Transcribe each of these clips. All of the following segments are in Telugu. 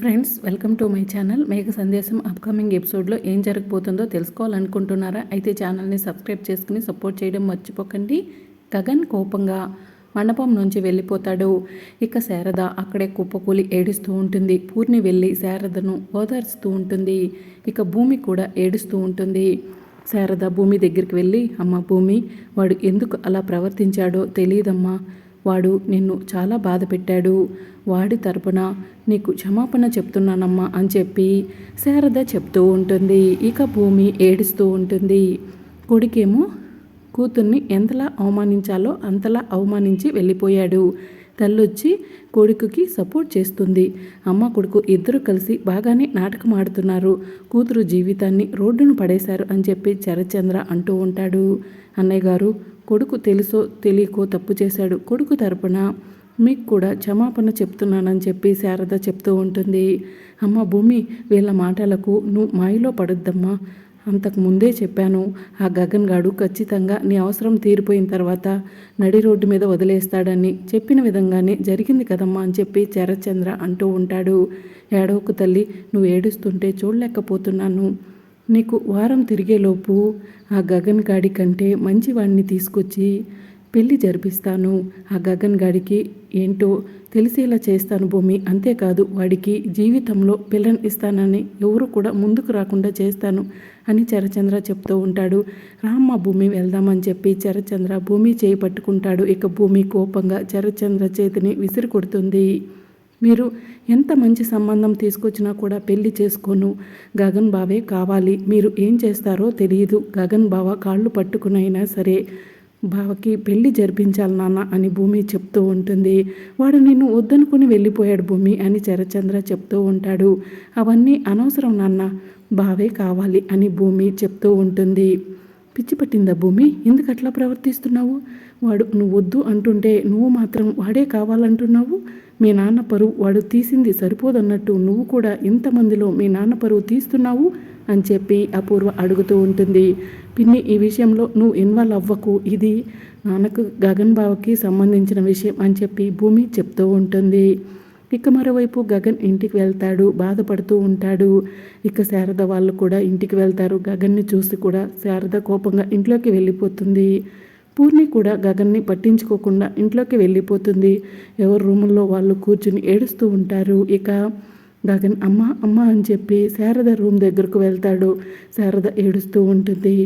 Friends welcome to my channel. Megha Sandesam upcoming ఎపిసోడ్లో ఏం జరగబోతుందో తెలుసుకోవాలనుకుంటున్నారా? అయితే ఛానల్ని సబ్స్క్రైబ్ చేసుకుని సపోర్ట్ చేయడం మర్చిపోకండి. గగన్ కోపంగా మండపం నుంచి వెళ్ళిపోతాడు. ఇక శారద అక్కడే కుప్పకూలి ఏడుస్తూ ఉంటుంది. పూర్ణి వెళ్ళి శారదను ఓదార్చుతూ ఉంటుంది. ఇక భూమి కూడా ఏడుస్తూ ఉంటుంది. శారద భూమి దగ్గరికి వెళ్ళి అమ్మ భూమి వాడు ఎందుకు అలా ప్రవర్తించాడో తెలియదమ్మా. వాడు నిన్ను చాలా బాధ పెట్టాడు. వాడి తరపున నీకు క్షమాపణ చెప్తున్నానమ్మా అని చెప్పి శారద చెప్తూ ఉంటుంది. ఇక భూమి ఏడుస్తూ ఉంటుంది. కొడుకేమో కూతుర్ని ఎంతలా అవమానించాలో అంతలా అవమానించి వెళ్ళిపోయాడు. తల్లొచ్చి కొడుకుకి సపోర్ట్ చేస్తుంది. అమ్మ కొడుకు ఇద్దరు కలిసి బాగానే నాటకం ఆడుతున్నారు. కూతురు జీవితాన్ని రోడ్డును పడేశారు అని చెప్పి చరచంద్ర అంటూ ఉంటాడు. అన్నయ్య గారు కొడుకు తెలుసో తెలియకో తప్పు చేశాడు. కొడుకు తరపున మీకు కూడా క్షమాపణ చెప్తున్నానని చెప్పి శారద చెప్తూ ఉంటుంది. అమ్మ భూమి వీళ్ళ మాటలకు నువ్వు మాయలో పడొద్దమ్మా. అంతకు ముందే చెప్పాను ఆ గగన్ గాడు ఖచ్చితంగా నీ అవసరం తీరిపోయిన తర్వాత నడి రోడ్డు మీద వదిలేస్తాడని చెప్పిన విధంగానే జరిగింది కదమ్మా అని చెప్పి చరచంద్ర అంటూ ఉంటాడు. ఏడవకు తల్లి నువ్వు ఏడుస్తుంటే చూడలేకపోతున్నాను. నీకు వారం తిరిగేలోపు ఆ గగన్ గాడి కంటే మంచివాడిని తీసుకొచ్చి పెళ్ళి జరిపిస్తాను. ఆ గగన్ గాడికి ఏంటో తెలిసేలా చేస్తాను భూమి అంతేకాదు వాడికి జీవితంలో పిల్లని ఇస్తానని ఎవరు కూడా ముందుకు రాకుండా చేస్తాను అని చరచంద్ర చెప్తూ ఉంటాడు. రామ్మ భూమి వెళ్దామని చెప్పి చరచంద్ర భూమి చేయి పట్టుకుంటాడు. ఇక భూమి కోపంగా చరచంద్ర చేతిని విసిరి కొడుతుంది. మీరు ఎంత మంచి సంబంధం తీసుకొచ్చినా కూడా పెళ్ళి చేసుకోను. గగన్ బావే కావాలి. మీరు ఏం చేస్తారో తెలియదు. గగన్ బావ కాళ్ళు పట్టుకునైనా సరే బావకి పెళ్ళి జరిపించాలి నాన్న అని భూమి చెప్తూ ఉంటుంది. వాడు నిన్ను వద్దనుకుని వెళ్ళిపోయాడు భూమి అని చరచంద్ర చెప్తూ ఉంటాడు. అవన్నీ అనవసరం నాన్న. బావే కావాలి అని భూమి చెప్తూ ఉంటుంది. పిచ్చి పట్టిందా భూమి? ఎందుకు అట్లా ప్రవర్తిస్తున్నావు? వాడు నువ్వు వద్దు అంటుంటే నువ్వు మాత్రం వాడే కావాలంటున్నావు? మీ నాన్న పరువు వాడు తీసింది సరిపోదన్నట్టు నువ్వు కూడా ఇంతమందిలో మీ నాన్న పరువు తీస్తున్నావు? అని చెప్పి అపూర్వ అడుగుతూ ఉంటుంది. పిన్ని ఈ విషయంలో నువ్వు ఇన్వాల్వ్ అవ్వకు. ఇది నాన్నకు గగన్ బావకి సంబంధించిన విషయం అని చెప్పి భూమి చెప్తూ ఉంటుంది. ఇక మరోవైపు గగన్ ఇంటికి వెళ్తాడు బాధపడుతూ ఉంటాడు. ఇక శారద వాళ్ళు కూడా ఇంటికి వెళ్తారు. గగన్ని చూసి కూడా శారద కోపంగా ఇంట్లోకి వెళ్ళిపోతుంది. పూర్ణి కూడా గగన్ని పట్టించుకోకుండా ఇంట్లోకి వెళ్ళిపోతుంది. ఎవరు రూముల్లో వాళ్ళు కూర్చుని ఏడుస్తూ ఉంటారు. ఇక గగన్ అమ్మ అమ్మ అని చెప్పి శారద రూమ్ దగ్గరకు వెళ్తాడు. శారద ఏడుస్తూ ఉంటుంది.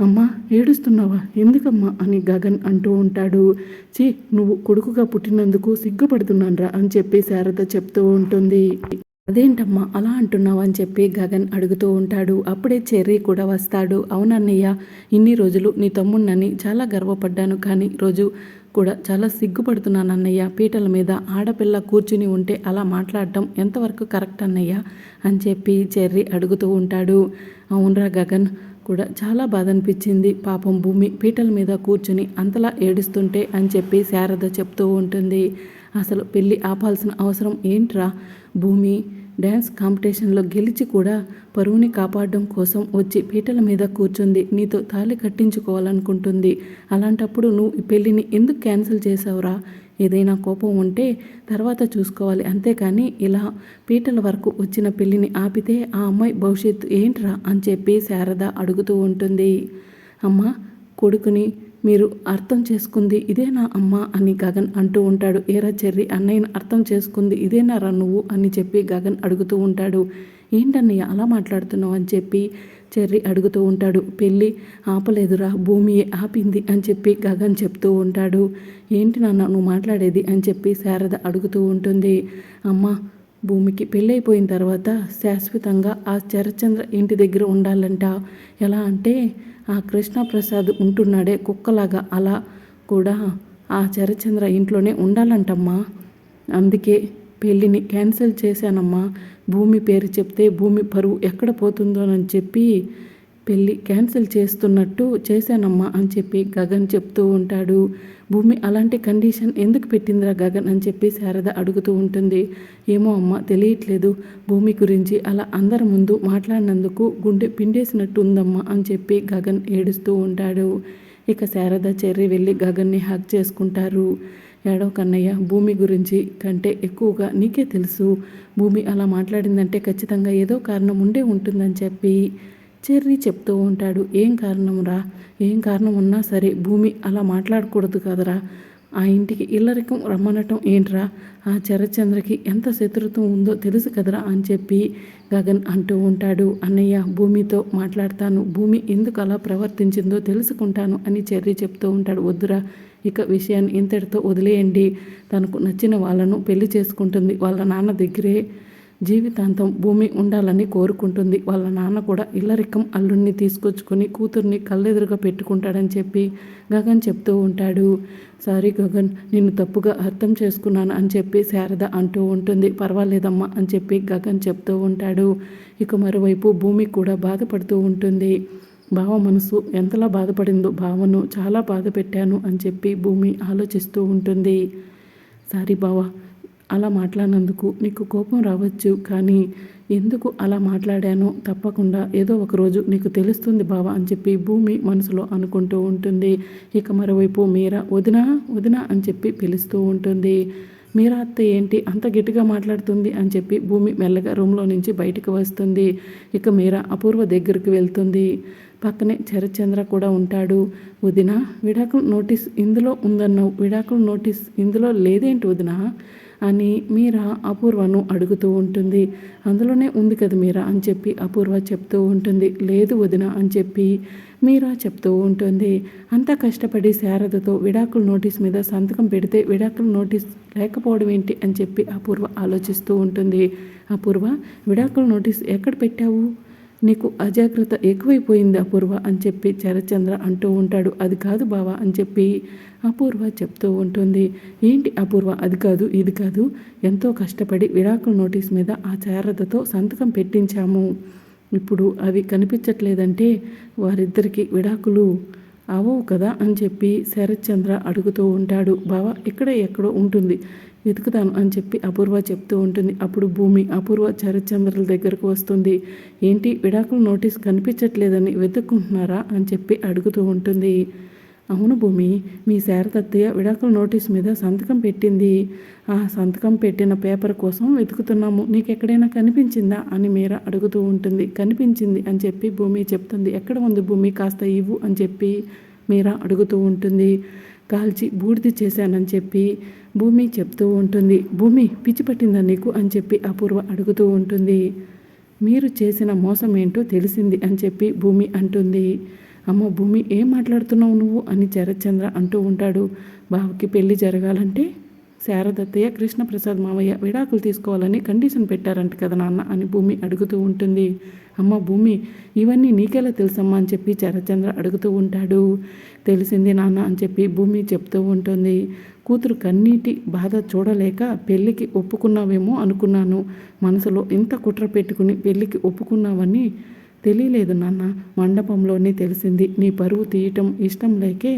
అమ్మ ఏడుస్తున్నావా? ఎందుకమ్మా? అని గగన్ అంటూ ఉంటాడు. చీ నువ్వు కొడుకుగా పుట్టినందుకు సిగ్గుపడుతున్నానరా అని చెప్పి శారద చెప్తూ ఉంటుంది. అదేంటమ్మా అలా అంటున్నావు అని చెప్పి గగన్ అడుగుతూ ఉంటాడు. అప్పుడే చెర్రీ కూడా వస్తాడు. అవునన్నయ్య ఇన్ని రోజులు నీ తమ్ముణ్ణని చాలా గర్వపడ్డాను కానీ రోజు కూడా చాలా సిగ్గుపడుతున్నాను అన్నయ్య. పీటల మీద ఆడపిల్ల కూర్చుని ఉంటే అలా మాట్లాడటం ఎంతవరకు కరెక్ట్ అన్నయ్య? అని చెప్పి చెర్రీ అడుగుతూ ఉంటాడు. అవునరా గగన్ కూడా చాలా బాధ అనిపించింది పాపం భూమి పీటల మీద కూర్చుని అంతలా ఏడుస్తుంటే అని చెప్పి శారద చెప్తూ ఉంటుంది. అసలు పెళ్ళి ఆపాల్సిన అవసరం ఏంట్రా? భూమి డ్యాన్స్ కాంపిటీషన్లో గెలిచి కూడా పరువుని కాపాడడం కోసం వచ్చి పీటల మీద కూర్చుంది. నీతో తాళి కట్టించుకోవాలనుకుంటుంది. అలాంటప్పుడు నువ్వు ఈ పెళ్ళిని ఎందుకు క్యాన్సిల్ చేసావురా ఏదైనా కోపం ఉంటే తర్వాత చూసుకోవాలి. అంతేకాని ఇలా పీటల వరకు వచ్చిన పెళ్ళిని ఆపితే ఆ అమ్మాయి భవిష్యత్తు ఏంట్రా అని చెప్పి శారద అడుగుతూ ఉంటుంది. అమ్మ కొడుకుని మీరు అర్థం చేసుకుంది ఇదేనా అమ్మ అని గగన్ అంటూ ఉంటాడు. ఏరా చెర్రి అన్నయ్యను అర్థం చేసుకుంది ఇదేనారా నువ్వు అని చెప్పి గగన్ అడుగుతూ ఉంటాడు. ఏంటన్నయ్య అలా మాట్లాడుతున్నావు అని చెప్పి చెర్రి అడుగుతూ ఉంటాడు. పెళ్ళి ఆపలేదురా భూమి ఆపింది అని చెప్పి గగన్ చెప్తూ ఉంటాడు. ఏంటి నాన్న నువ్వు మాట్లాడేది అని చెప్పి శారద అడుగుతూ ఉంటుంది. అమ్మ భూమికి పెళ్ళైపోయిన తర్వాత శాశ్వతంగా ఆ శరచంద్ర ఇంటి దగ్గర ఉండాలంట. ఎలా అంటే ఆ కృష్ణప్రసాద్ ఉంటున్నాడే కుక్కలాగా అలా కూడా ఆ శరచంద్ర ఇంట్లోనే ఉండాలంటమ్మా. అందుకే పెళ్ళిని క్యాన్సిల్ చేశానమ్మా. భూమి పేరు చెప్తే భూమి పరువు ఎక్కడ పోతుందోనని చెప్పి పెళ్ళి క్యాన్సిల్ చేస్తున్నట్టు చేశానమ్మా అని చెప్పి గగన్ చెప్తూ ఉంటాడు. భూమి అలాంటి కండిషన్ ఎందుకు పెట్టిందిరా గగన్ అని చెప్పి శారద అడుగుతూ ఉంటుంది. ఏమో అమ్మ తెలియట్లేదు. భూమి గురించి అలా అందరి ముందు మాట్లాడినందుకు గుండె పిండేసినట్టు ఉందమ్మా అని చెప్పి గగన్ ఏడుస్తూ ఉంటాడు. ఇక శారద చెర్రి వెళ్ళి గగన్ని హక్ చేసుకుంటారు. ఏడవ కన్నయ్య భూమి గురించి కంటే ఎక్కువగా నీకే తెలుసు. భూమి అలా మాట్లాడిందంటే ఖచ్చితంగా ఏదో కారణం ఉండే ఉంటుందని చెప్పి చెర్రీ చెప్తూ ఉంటాడు ఏం కారణంరా? ఏం కారణం ఉన్నా సరే భూమి అలా మాట్లాడకూడదు కదరా. ఆ ఇంటికి ఇల్లరికం రమ్మనటం ఏంట్రా? ఆ చరచంద్రకి ఎంత శత్రుత్వం ఉందో తెలుసు కదరా? అని చెప్పి గగన్ అంటూ ఉంటాడు అన్నయ్య భూమితో మాట్లాడతాను. భూమి ఎందుకు అలా ప్రవర్తించిందో తెలుసుకుంటాను అని చెర్రీ చెప్తూ ఉంటాడు. వద్దురా ఇక విషయాన్ని ఇంతటితో వదిలేయండి. తనకు నచ్చిన వాళ్ళను పెళ్ళి చేసుకుంటుంది. వాళ్ళ నాన్న దగ్గరే జీవితాంతం భూమి ఉండాలని కోరుకుంటుంది. వాళ్ళ నాన్న కూడా ఇల్లరికం అల్లుడిని తీసుకొచ్చుకొని కూతుర్ని కళ్ళెదురుగా పెట్టుకుంటాడని చెప్పి గగన్ చెప్తూ ఉంటాడు. సారీ గగన్ నిన్ను తప్పుగా అర్థం చేసుకున్నాను అని చెప్పి శారద అంటూ ఉంటుంది. పర్వాలేదమ్మా అని చెప్పి గగన్ చెప్తూ ఉంటాడు. ఇక మరోవైపు భూమి కూడా బాధపడుతూ ఉంటుంది. బావ మనసు ఎంతలా బాధపడిందో భావను చాలా బాధ పెట్టాను అని చెప్పి భూమి ఆలోచిస్తూ ఉంటుంది. సారీ బావా అలా మాట్లాడినందుకు నీకు కోపం రావచ్చు కానీ ఎందుకు అలా మాట్లాడానో తప్పకుండా ఏదో ఒక రోజు నీకు తెలుస్తుంది బావ అని చెప్పి భూమి మనసులో అనుకుంటూ ఉంటుంది. ఇక మరోవైపు మీరా వదినా వదినా అని చెప్పి పిలుస్తూ ఉంటుంది. మీరా అత్త ఏంటి అంత గట్టిగా మాట్లాడుతుంది అని చెప్పి భూమి మెల్లగా రూమ్లో నుంచి బయటకు వస్తుంది. ఇక మీరా అపూర్వ దగ్గరికి వెళ్తుంది. పక్కనే చరచంద్ర కూడా ఉంటాడు. వదిన విడాకుల నోటీస్ ఇందులో ఉందన్నావు. విడాకుల నోటీస్ ఇందులో లేదేంటి వదిన? అని మీరా అపూర్వను అడుగుతూ ఉంటుంది. అందులోనే ఉంది కదా మీరా అని చెప్పి అపూర్వ చెప్తూ ఉంటుంది. లేదు వదిన అని చెప్పి మీరా చెప్తూ ఉంటుంది. అంత కష్టపడి శారదతో విడాకుల నోటీస్ మీద సంతకం పెడితే విడాకుల నోటీస్ లేకపోవడం ఏంటి అని చెప్పి అపూర్వ ఆలోచిస్తూ ఉంటుంది. అపూర్వ విడాకుల నోటీస్ ఎక్కడ పెట్టావు? నీకు అజాగ్రత్త ఎక్కువైపోయింది అపూర్వ అని చెప్పి చరచంద్ర అంటూ ఉంటాడు. అది కాదు బావా అని చెప్పి అపూర్వ చెప్తూ ఉంటుంది. ఏంటి అపూర్వ? అది కాదు ఇది కాదు. ఎంతో కష్టపడి విడాకుల నోటీస్ మీద ఆ జాగ్రత్తతో సంతకం పెట్టించాము. ఇప్పుడు అవి కనిపించట్లేదంటే వారిద్దరికి విడాకులు అవవు కదా అని చెప్పి శరత్చంద్ర అడుగుతూ ఉంటాడు. బావా ఇక్కడే ఎక్కడో ఉంటుంది. వెతుకుతాను అని చెప్పి అపూర్వ చెప్తూ ఉంటుంది. అప్పుడు భూమి అపూర్వ చరచంద్రుల దగ్గరకు వస్తుంది. ఏంటి విడాకుల నోటీస్ కనిపించట్లేదని వెతుక్కుంటున్నారా అని చెప్పి అడుగుతూ ఉంటుంది. అవును భూమి మీ శారదత్తయ్య విడాకుల నోటీస్ మీద సంతకం పెట్టింది. ఆ సంతకం పెట్టిన పేపర్ కోసం వెతుకుతున్నాము. నీకు ఎక్కడైనా కనిపించిందా అని మీరా అడుగుతూ ఉంటుంది. కనిపించింది అని చెప్పి భూమి చెప్తుంది. ఎక్కడ ఉంది భూమి? కాస్త ఇవ్వు అని చెప్పి మీరా అడుగుతూ ఉంటుంది. కాల్చి బూడిది చేశానని చెప్పి భూమి చెప్తూ ఉంటుంది. భూమి పిచ్చి పట్టిందా నీకు? అని చెప్పి అపూర్వ అడుగుతూ ఉంటుంది. మీరు చేసిన మోసం ఏంటో తెలిసింది అని చెప్పి భూమి అంటుంది. అమ్మ భూమి ఏం మాట్లాడుతున్నావు నువ్వు? అని శరత్చంద్ర అంటూ ఉంటాడు. బావకి పెళ్ళి జరగాలంటే శారదత్తయ్య కృష్ణప్రసాద్ మావయ్య విడాకులు తీసుకోవాలని కండిషన్ పెట్టారంట కదా నాన్న అని భూమి అడుగుతూ ఉంటుంది. అమ్మ భూమి ఇవన్నీ నీకెలా తెలుసమ్మా అని చెప్పి చరచంద్ర అడుగుతూ ఉంటాడు. తెలిసింది నాన్న అని చెప్పి భూమి చెప్తూ ఉంటుంది. కూతురు కన్నీటి బాధ చూడలేక పెళ్ళికి ఒప్పుకున్నావేమో అనుకున్నాను. మనసులో ఇంత కుట్ర పెట్టుకుని పెళ్ళికి ఒప్పుకున్నావని తెలియలేదు నాన్న. మండపంలోనే తెలిసింది. నీ పరువు తీయటం ఇష్టం లేకే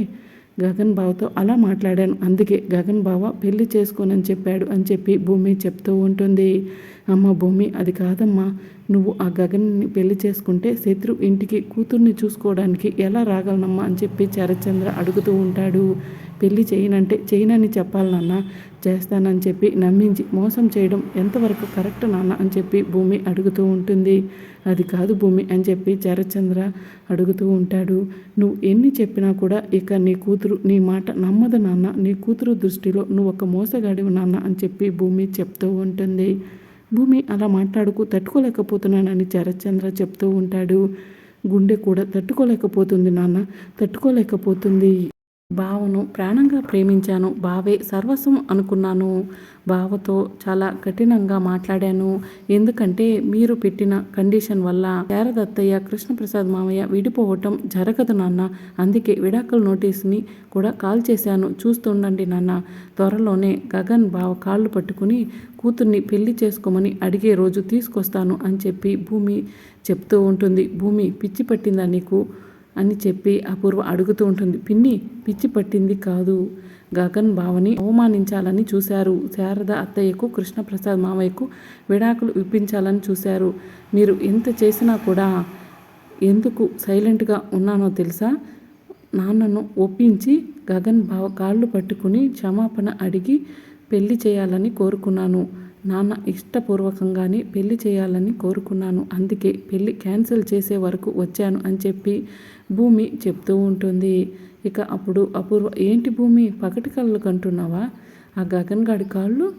గగన్ బావతో అలా మాట్లాడాను. అందుకే గగన్ బావ పెళ్ళి చేసుకోనని చెప్పాడు అని చెప్పి భూమి చెప్తూ ఉంటుంది. అమ్మ భూమి అది కాదమ్మా. నువ్వు ఆ గగన్ని పెళ్ళి చేసుకుంటే శత్రు ఇంటికి కూతుర్ని చూసుకోవడానికి ఎలా రాగలనమ్మా అని చెప్పి చరచంద్ర అడుగుతూ ఉంటాడు. పెళ్ళి చేయనంటే చేయనని చెప్పాలి నాన్న. చేస్తానని చెప్పి నమ్మించి మోసం చేయడం ఎంతవరకు కరెక్ట్ నాన్న అని చెప్పి భూమి అడుగుతూ ఉంటుంది. అది కాదు భూమి అని చెప్పి చరచంద్ర అడుగుతూ ఉంటాడు. నువ్వు ఎన్ని చెప్పినా కూడా ఇక నీ కూతురు నీ మాట నమ్మదు నాన్న. నీ కూతురు దృష్టిలో నువ్వు ఒక మోసగాడివి నాన్న అని చెప్పి భూమి చెప్తూ ఉంటుంది. భూమి అలా మాట్లాడుకు తట్టుకోలేకపోతున్నానని చరచంద్ర చెప్తూ ఉంటాడు. గుండె కూడా తట్టుకోలేకపోతుంది నాన్న. తట్టుకోలేకపోతుంది. బావను ప్రాణంగా ప్రేమించాను. బావే సర్వస్వం అనుకున్నాను. బావతో చాలా కఠినంగా మాట్లాడాను. ఎందుకంటే మీరు పెట్టిన కండిషన్ వల్ల శారదత్తయ్య కృష్ణప్రసాద్ మామయ్య విడిపోవటం జరగదు నాన్న. అందుకే విడాకుల నోటీస్ని కూడా కాల్ చేశాను. చూస్తుండండి నాన్న. త్వరలోనే గగన్ బావ కాళ్ళు పట్టుకుని కూతుర్ని పెళ్ళి చేసుకోమని అడిగే రోజు తీసుకొస్తాను అని చెప్పి భూమి చెప్తూ ఉంటుంది. భూమి పిచ్చి పట్టిందా నీకు? అని చెప్పి అపూర్వ అడుగుతూ ఉంటుంది. పిన్ని పిచ్చి పట్టింది కాదు. గగన్ బావని అవమానించాలని చూశారు. శారద అత్తయ్యకు కృష్ణప్రసాద్ మావయ్యకు విడాకులు ఇప్పించాలని చూశారు. మీరు ఎంత చేసినా కూడా ఎందుకు సైలెంట్గా ఉన్నానో తెలుసా? నాన్నను ఒప్పించి గగన్ బావ కాళ్ళు పట్టుకుని క్షమాపణ అడిగి పెళ్ళి చేయాలని కోరుకున్నాను. నాన్న ఇష్టపూర్వకంగానే పెళ్ళి చేయాలని కోరుకున్నాను. అందుకే పెళ్ళి క్యాన్సిల్ చేసే వరకు వచ్చాను అని చెప్పి భూమి చెప్తూ ఉంటుంది. ఇక అప్పుడు అపూర్వ ఏంటి భూమి పకటి కళ్ళు కంటున్నావా? ఆ గగన్ గాడి కాళ్ళు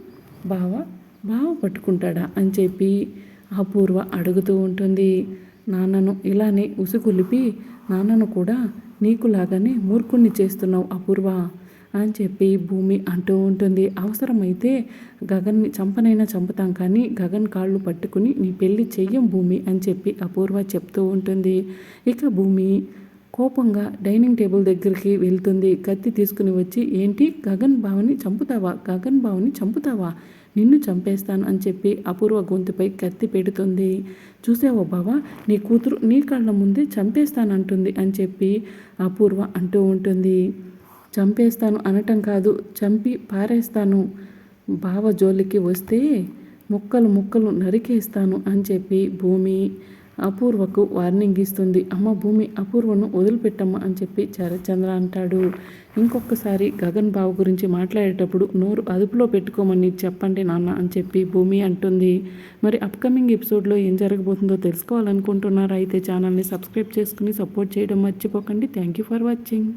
బావ బావ పట్టుకుంటాడా? అని చెప్పి అపూర్వ అడుగుతూ ఉంటుంది. నాన్నను ఇలానే ఉసుగులిపి నాన్నను కూడా నీకులాగానే మూర్ఖుణ్ణి చేస్తున్నావు అపూర్వ. అని చెప్పి భూమి అంటూ ఉంటుంది. అవసరమైతే గగన్ని చంపనైనా చంపుతాం కానీ గగన్ కాళ్ళు పట్టుకుని నీ పెళ్ళి చెయ్యం భూమి అని చెప్పి అపూర్వ చెప్తూ ఉంటుంది. ఇక భూమి కోపంగా డైనింగ్ టేబుల్ దగ్గరికి వెళ్తుంది. కత్తి తీసుకుని వచ్చి ఏంటి? గగన్ బావని చంపుతావా? గగన్ బావని చంపుతావా? నిన్ను చంపేస్తాను అని చెప్పి అపూర్వ గొంతుపై కత్తి పెడుతుంది. చూసావో బావా? నీ కూతురు నీ కళ్ళ ముందే చంపేస్తానంటుంది అని చెప్పి అపూర్వ అంటూ ఉంటుంది. చంపేస్తాను అనటం కాదు చంపి పారేస్తాను. బావ జోలికి వస్తే ముక్కలు ముక్కలు నరికేస్తాను అని చెప్పి భూమి అపూర్వకు వార్నింగ్ ఇస్తుంది. అమ్మ భూమి అపూర్వను వదిలిపెట్టమ్మ అని చెప్పి చరచంద్ర అంటాడు. ఇంకొకసారి గగన్ బాబు గురించి మాట్లాడేటప్పుడు నోరు అదుపులో పెట్టుకోమని చెప్పండి నాన్న అని చెప్పి భూమి అంటుంది. మరి అప్కమింగ్ ఎపిసోడ్లో ఏం జరగబోతుందో తెలుసుకోవాలనుకుంటున్నారా? అయితే ఛానల్ని సబ్స్క్రైబ్ చేసుకుని సపోర్ట్ చేయడం మర్చిపోకండి. Thank you for watching